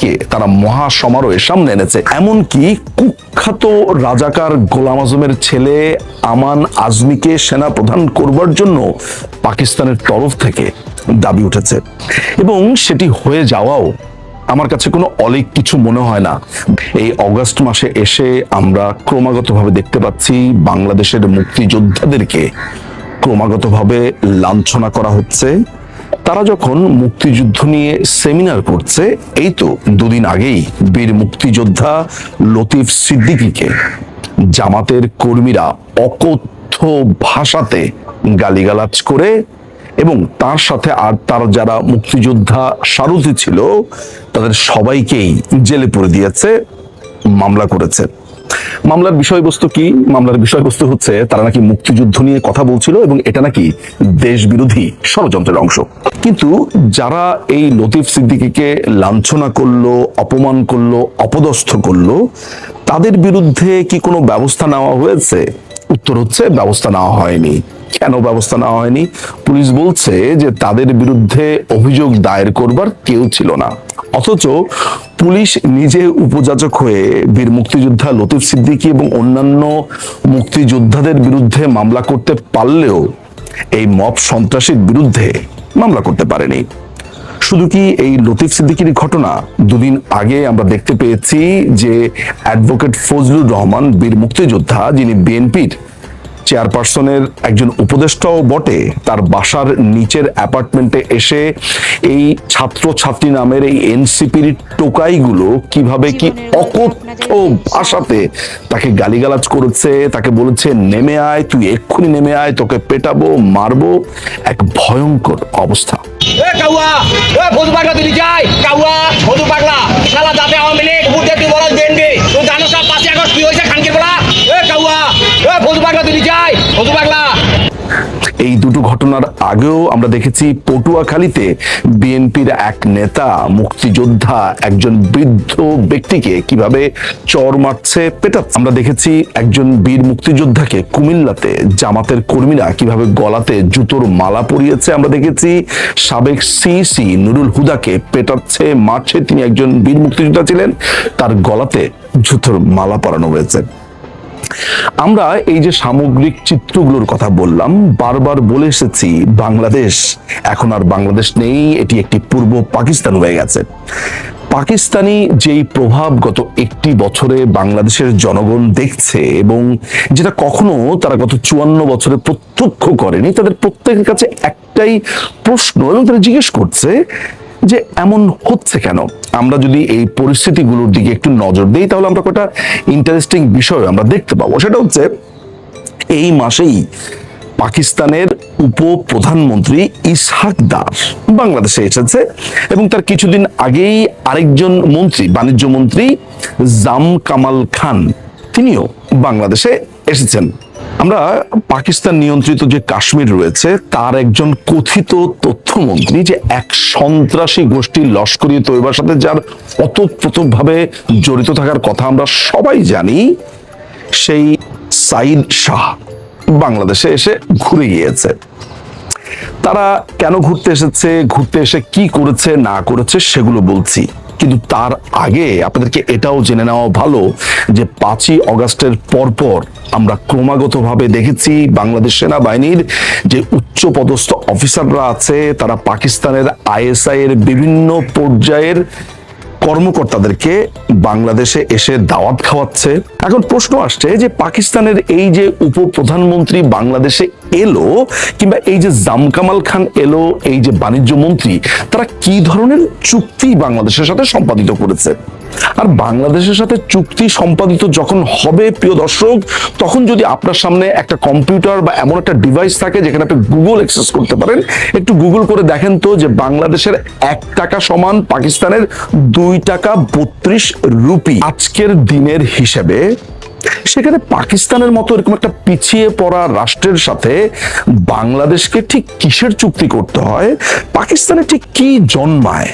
সিদ্দিকিকে তারা মহা সমারোহে সামনে এনেছে। এমনকি কুখ্যাত রাজাকার গোলাম আজমের ছেলে আমান আজমিকে সেনা প্রধান করবার জন্য পাকিস্তানের তরফ থেকে দাবি উঠেছে। এবং সেটি হয়ে যাওয়াও আমার কাছে কোনো অলিক কিছু মনে হয় না। এই অগস্ট মাসে এসে আমরা ক্রমাগতভাবে দেখতে পাচ্ছি বাংলাদেশের মুক্তিযোদ্ধাদেরকে ক্রমাগতভাবে লাঞ্ছনা করা হচ্ছে। তারা যখন মুক্তিযুদ্ধ নিয়ে সেমিনার করছে, এই তো দুদিন আগেই বীর মুক্তিযোদ্ধা লতিফ সিদ্দিকীকে। জামাতের কর্মীরা অকথ্য ভাষাতে গালিগালাজ করে এবং তার সাথে আর তার যারা মুক্তিযোদ্ধা সারথি ছিল, তাদের সবাইকেই জেলে পুরে দিয়েছে, মামলা করেছে। মামলার বিষয়বস্তু কি? মামলার বিষয়বস্তু হচ্ছে তারা নাকি মুক্তিযুদ্ধ নিয়ে কথা বলছিল এবং এটা নাকি দেশ বিরোধী ষড়যন্ত্রের অংশ। কিন্তু যারা এই লতিফ সিদ্দিকিকে লাঞ্ছনা করল, অপমান করল, অপদস্থ করল, তাদের বিরুদ্ধে কি কোনো ব্যবস্থা নেওয়া হয়েছে? উত্তর হচ্ছে ব্যবস্থা নেওয়া হয়নি। কেন ব্যবস্থা নেওয়া হয়নি? পুলিশ বলছে যে তাদের বিরুদ্ধে অভিযোগ দায়ের করবার কেউ ছিল না। অথচ পুলিশ নিজে উপযাচক হয়ে বীর মুক্তিযোদ্ধা লতিফ সিদ্দিকী এবং অন্যান্য মুক্তিযোদ্ধাদের বিরুদ্ধে মামলা করতে পারলেও এই মব সন্ত্রাসীর বিরুদ্ধে মামলা করতে পারেনি। শুধু কি এই লতিফ সিদ্দিকির ঘটনা? দুদিন আগে আমরা দেখতে পেয়েছি যে অ্যাডভোকেট ফজলুর রহমান, বীর মুক্তিযোদ্ধা, যিনি বিএনপির চেয়ারপারসনের একজন উপদেষ্টাও বটে। তার বাসার নিচের অ্যাপার্টমেন্টে এসে এই ছাত্র ছাত্রী নামের এই এনসিপির টোকাইগুলো কীভাবে কি অকথ্য ভাষাতে তাকে গালিগালাজ করেছে তাকে বলেছে নেমে আয় তুই এক্ষুনি নেমে আয় তোকে পেটাবো মারবো। এক ভয়ঙ্কর অবস্থা। এ কাউয়া এ পাগলা তুই যাই কাউয়া বধু পাগলা শালা দাতে আওয়ামী তুই যাই বধু পাগলা এই দুটো ঘটনার আগেও আমরা দেখেছি পটুয়াখালীতে বিএনপির এক নেতা, মুক্তিযোদ্ধা, একজন বৃদ্ধ ব্যক্তিকে কীভাবে চর মারছে পেটা আমরা দেখেছি একজন বীর মুক্তিযোদ্ধাকে কুমিল্লাতে জামাতের কর্মীরা কীভাবে গলাতে জুতোর মালা পরিয়েছে। আমরা দেখেছি সাবেক সিসি নুরুল হুদাকে পেটাচ্ছে, মারছে। তিনি একজন বীর মুক্তিযোদ্ধা ছিলেন, তার গলাতে জুতোর মালা পরানো হয়েছে। আমরা এই যে সামগ্রিক চিত্রগুলোর কথা বললাম, বারবার বলে এসেছি, বাংলাদেশ, এখন আর বাংলাদেশ নেই, এটি একটি পূর্ব পাকিস্তান হয়ে গেছে। পাকিস্তানি যেই প্রভাব গত একটি বছরে বাংলাদেশের জনগণ দেখছে এবং যেটা কখনো তারা গত চুয়ান্ন বছরে প্রত্যক্ষ করেনি, তাদের প্রত্যেকের কাছে একটাই প্রশ্ন এবং তারা জিজ্ঞেস করছে যে এমন হচ্ছে কেন? আমরা যদি এই পরিস্থিতিগুলোর দিকে একটু নজর দিই, তাহলে আমরা কটা ইন্টারেস্টিং বিষয় আমরা দেখতে পাবো। সেটা হচ্ছে, এই মাসেই পাকিস্তানের উপ প্রধানমন্ত্রী ইসহাক দার বাংলাদেশে এসেছে এবং তার কিছুদিন আগেই আরেকজন মন্ত্রী, বাণিজ্য মন্ত্রী জাম কামাল খান, তিনিও বাংলাদেশে এসেছেন। আমরা পাকিস্তান নিয়ন্ত্রিত যে কাশ্মীর রয়েছে, তার একজন কথিত তথ্যমন্ত্রী যে এক সন্ত্রাসী গোষ্ঠীর লস্করি তৈবার সাথে যার অতপ্রতভাবে জড়িত থাকার কথা আমরা সবাই জানি, সেই সাইদ শাহ বাংলাদেশে এসে ঘুরে গিয়েছে। তারা কেন ঘুরতে এসেছে, ঘুরতে এসে কি করেছে, না করেছে, সেগুলো বলছি। কিন্তু তার আগে আপনাদেরকে এটাও জেনে নেওয়া ভালো যে পাঁচই অগাস্টের পরপর আমরা ক্রমাগতভাবে দেখেছি বাংলাদেশ সেনাবাহিনীর যে উচ্চ পদস্থ অফিসাররা আছে, তারা পাকিস্তানের আইএসআই এর বিভিন্ন পর্যায়ের কর্মকর্তাদেরকে বাংলাদেশে এসে দাওয়াত খাওয়াচ্ছে। এখন প্রশ্ন আসছে যে পাকিস্তানের এই যে উপপ্রধানমন্ত্রী বাংলাদেশে এলো কিংবা এই যে জামকামাল খান এলো, এই যে বাণিজ্য মন্ত্রী, তারা কি ধরনের চুক্তি বাংলাদেশের সাথে সম্পাদিত করেছে? আর বাংলাদেশের সাথে চুক্তি সম্পাদিত যখন হবে, প্রিয় দর্শক, তখন যদি আপনার সামনে একটা কম্পিউটার বা এমন একটা ডিভাইস থাকে যেখানে আপনি গুগল অ্যাক্সেস করতে পারেন, একটু গুগল করে দেখেন তো যে বাংলাদেশের এক টাকা সমান পাকিস্তানের দুই টাকা বত্রিশ রুপি আজকের দিনের হিসেবে সেখানে পাকিস্তানের মতো এরকম একটা পিছিয়ে পড়া রাষ্ট্রের সাথে বাংলাদেশকে ঠিক কিসের চুক্তি করতে হয়? পাকিস্তানে ঠিক কি জন্মায়?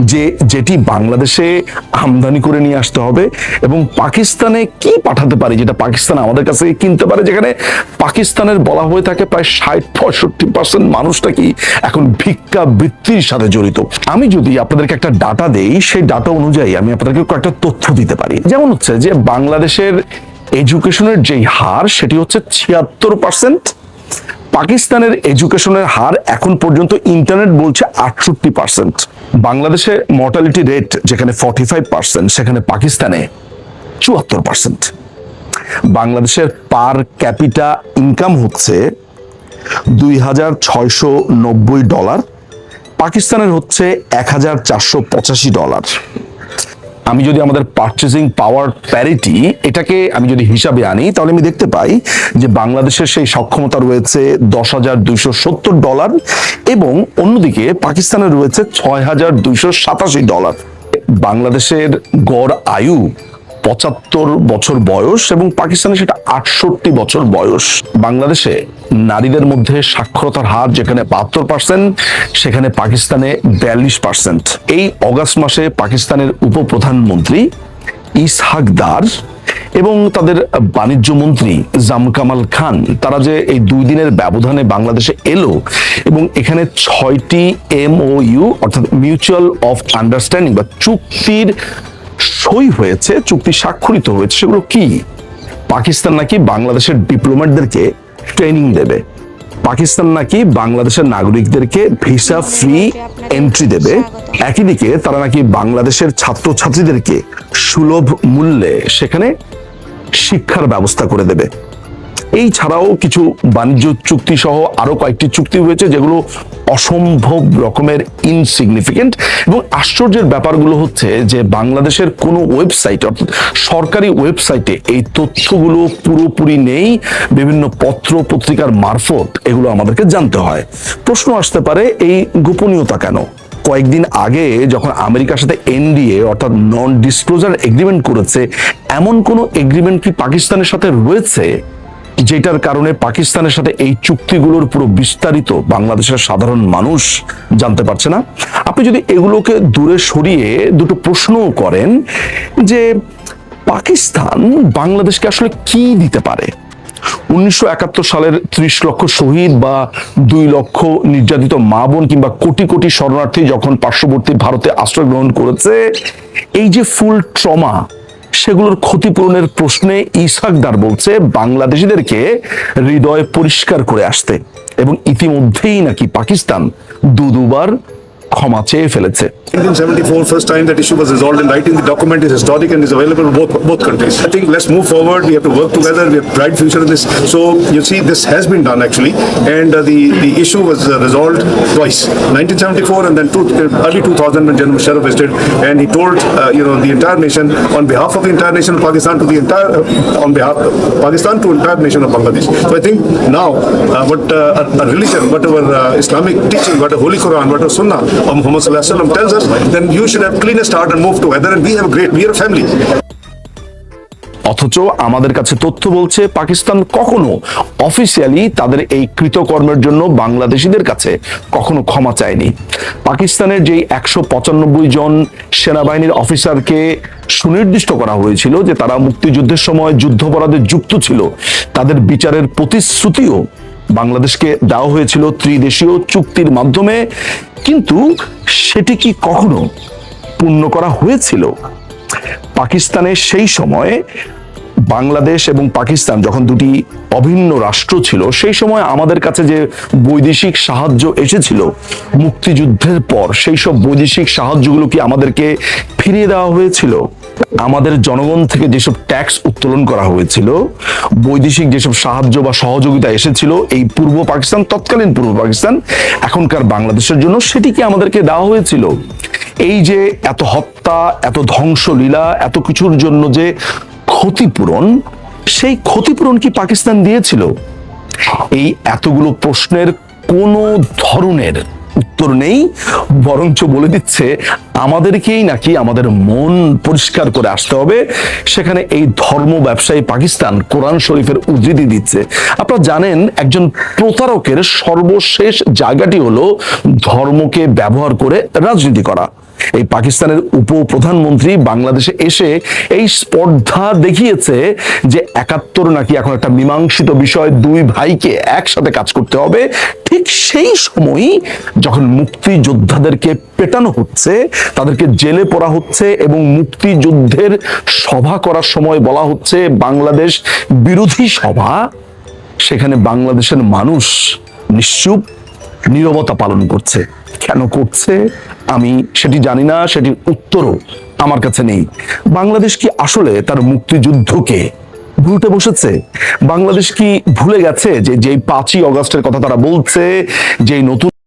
যে, যেটি বাংলাদেশে আমদানি করে নিয়ে আসতে হবে এবং পাকিস্তানে কি পাঠাতে পারি যেটা পাকিস্তান আমাদের কাছে কিনতে পারে? যেখানে পাকিস্তানের বলা হয়ে থাকে প্রায় ষাট, পঁয়ষট্টি পার্সেন্ট মানুষটা কি এখন ভিক্ষা বৃত্তির সাথে জড়িত? আমি যদি আপনাদেরকে একটা ডাটা দেই, সেই ডাটা অনুযায়ী আমি আপনাদেরকে কয়েকটা তথ্য দিতে পারি। যেমন হচ্ছে যে, বাংলাদেশের এডুকেশনের যেই হার, সেটি হচ্ছে ছিয়াত্তর পার্সেন্ট পাকিস্তানের এডুকেশনের হার এখন পর্যন্ত ইন্টারনেট বলছে আটষট্টি পার্সেন্ট বাংলাদেশে মর্টালিটি রেট যেখানে ফর্টি ফাইভ পার্সেন্ট সেখানে পাকিস্তানে চুয়াত্তর পার্সেন্ট বাংলাদেশের পার ক্যাপিটা ইনকাম হচ্ছে দুই হাজার ছয়শো নব্বই ডলার পাকিস্তানের হচ্ছে এক হাজার চারশো পঁচাশি ডলার আমি যদি আমাদের পার্চেসিং পাওয়ার প্যারিটি এটাকে আমি যদি হিসাবে আনি, তাহলে আমি দেখতে পাই যে বাংলাদেশের সেই সক্ষমতা রয়েছে দশ হাজার দুইশো সত্তর ডলার এবং অন্যদিকে পাকিস্তানের রয়েছে ছয় হাজার দুইশো সাতাশি ডলার। বাংলাদেশের গড় আয়ু পঁচাত্তর বছর বয়স এবং পাকিস্তানে সেটা আটষট্টি বছর বয়স। বাংলাদেশে নারীদের মধ্যে সাক্ষরতার হার যেখানে বাহাত্তর পার্সেন্ট সেখানে পাকিস্তানে বিয়াল্লিশ পার্সেন্ট এই অগাস্ট মাসে পাকিস্তানের উপপ্রধানমন্ত্রী ইসহাক দার এবং তাদের বাণিজ্য মন্ত্রী জামকামাল খান, তারা যে এই দুই দিনের ব্যবধানে বাংলাদেশে এলো এবং এখানে ছয়টি এমওইউ, অর্থাৎ মিউচুয়াল অফ আন্ডারস্ট্যান্ডিং বা চুক্তির সই হয়েছে, চুক্তি স্বাক্ষরিত হয়েছে, সেগুলো কি? পাকিস্তান নাকি বাংলাদেশের ডিপ্লোম্যাটদেরকে ট্রেনিং দেবে? পাকিস্তান নাকি বাংলাদেশের নাগরিকদেরকে ভিসা ফ্রি এন্ট্রি দেবে? একই দিকে তারা নাকি বাংলাদেশের ছাত্রছাত্রীদেরকে সুলভ মূল্যে সেখানে শিক্ষার ব্যবস্থা করে দেবে। এই ছাড়াও কিছু বাণিজ্য চুক্তি সহ আরও কয়েকটি চুক্তি হয়েছে যেগুলো অসম্ভব রকমের ইনসিগনিফিকেন্ট এবং আশ্চর্যের ব্যাপারগুলো হচ্ছে যে বাংলাদেশের কোনো ওয়েবসাইট অর্থাৎ সরকারি ওয়েবসাইটে এই তথ্যগুলো পুরোপুরি নেই। বিভিন্ন পত্র, পত্রিকার মারফত এগুলো আমাদেরকে জানতে হয়। প্রশ্ন আসতে পারে, এই গোপনীয়তা কেন? কয়েকদিন আগে যখন আমেরিকার সাথে এনডিএ, অর্থাৎ নন ডিসক্লোজার এগ্রিমেন্ট করেছে, এমন কোনো এগ্রিমেন্ট কি পাকিস্তানের সাথে রয়েছে? যেটার কারণে পাকিস্তানের সাথে এই চুক্তিগুলোর পুরো বিস্তারিত বাংলাদেশের সাধারণ মানুষ জানতে পারছে না। আপনি যদি এগুলোকে দূরে সরিয়ে দুটো প্রশ্নও করেন যে পাকিস্তান বাংলাদেশকে আসলে কি দিতে পারে? উনিশশো একাত্তর সালের ত্রিশ লক্ষ শহীদ বা দুই লক্ষ নির্যাতিত মা বোন কিংবা কোটি কোটি শরণার্থী যখন পার্শ্ববর্তী ভারতে আশ্রয় গ্রহণ করেছে, এই যে ফুল ট্রমা সেগুলোর ক্ষতিপূরণের প্রশ্নে ইসাকদার বলছে, বাংলাদেশিদেরকে হৃদয় পরিষ্কার করে আসতে। এবং ইতিমধ্যেই নাকি পাকিস্তান দু দুবার ক্ষমা চেয়ে ফেলেছে 1974, first time that issue was resolved in writing. The document is historic and is available in both both countries. I think let's move forward. We have to work together. We have bright future in this. So you see, this has been done actually, and uh, the the issue was uh, resolved twice, 1974 and then two, uh, early 2000 when General Musharraf visited, and he told uh, you know the entire nation on behalf of the entire nation of Pakistan to the entire uh, on behalf of Pakistan to entire nation of Bangladesh. So I think now uh, what uh, our, our religion, what our uh, Islamic teaching, what our Holy Quran, what our Sunnah Muhammad tells us, then you should have cleanest heart and move together, and we have great, we are a family. অথচ আমাদের কাছে তথ্য বলছে পাকিস্তান কখনো officially তাদের এই কৃতকর্মের জন্য বাংলাদেশিদের কাছে কখনো ক্ষমা চায়নি পাকিস্তানের যেই একশো পঁচানব্বই জন সেনাবাহিনীর অফিসারকে সুনির্দিষ্ট করা হয়েছিল যে তারা মুক্তিযুদ্ধের সময় যুদ্ধপরাধে যুক্ত ছিল তাদের বিচারের প্রতিশ্রুতিও বাংলাদেশকে দেওয়া হয়েছিল ত্রিদেশীয় চুক্তির মাধ্যমে, কিন্তু সেটি কি কখনো পূর্ণ করা হয়েছিল? পাকিস্তানে সেই সময় বাংলাদেশ এবং পাকিস্তান যখন দুটি অভিন্ন রাষ্ট্র ছিল, সেই সময় আমাদের কাছে যে বৈদেশিক সাহায্য এসেছিল মুক্তিযুদ্ধের পর, সেই সব বৈদেশিক সাহায্যগুলো কি আমাদেরকে ফিরিয়ে দেওয়া হয়েছিল? আমাদের জনগণ থেকে যেসব ট্যাক্স উত্তোলন করা হয়েছিল, বৈদেশিক যেসব সাহায্য বা সহযোগিতা এসেছিল, এই পূর্ব পাকিস্তান, তৎকালীন পূর্ব পাকিস্তান, এখনকার বাংলাদেশের জন্য সেটি কি আমাদেরকে দেওয়া হয়েছিল? এই যে এত হত্যা, এত ধ্বংসলীলা, এত কিছুর জন্য যে ক্ষতিপূরণ? সেই ক্ষতিপূরণ কি পাকিস্তান দিয়েছিল? এই এতগুলো প্রশ্নের কোনো ধরনের উত্তর নেই, বরঞ্চ বলে দিচ্ছে আমাদেরকেই নাকি আমাদের মন পরিষ্কার করে আসতে হবে। সেখানে এই ধর্ম ব্যবসায়ী পাকিস্তান কোরআন শরীফের উদ্ধৃতি দিচ্ছে। আপনারা জানেন, একজন প্রতারকের সর্বশেষ জায়গাটি হলো ধর্মকে ব্যবহার করে রাজনীতি করা। এই পাকিস্তানের উপপ্রধানমন্ত্রী বাংলাদেশে এসে এই স্পর্ধা দেখিয়েছে যে একাত্তর নাকি এখন একটা মীমাংসিত বিষয়, দুই ভাইকে একসাথে কাজ করতে হবে। ঠিক সেই সময়ই যখন মুক্তিযোদ্ধাদেরকে পেটানো হচ্ছে, তাদেরকে জেলে পড়া হচ্ছে এবং মুক্তিযুদ্ধের সভা করার সময় বলা হচ্ছে, বাংলাদেশ বিরোধী সভা, সেখানে বাংলাদেশের মানুষ নিশ্চুপ নীরবতা পালন করছে। কেন করছে? আমি সেটি জানি না সেটির উত্তরও আমার কাছে নেই। বাংলাদেশ কি আসলে তার মুক্তিযুদ্ধকে ভুলতে বসেছে? বাংলাদেশ কি ভুলে গেছে যে যেই পাঁচই অগাস্টের কথা তারা বলছে, যেই নতুন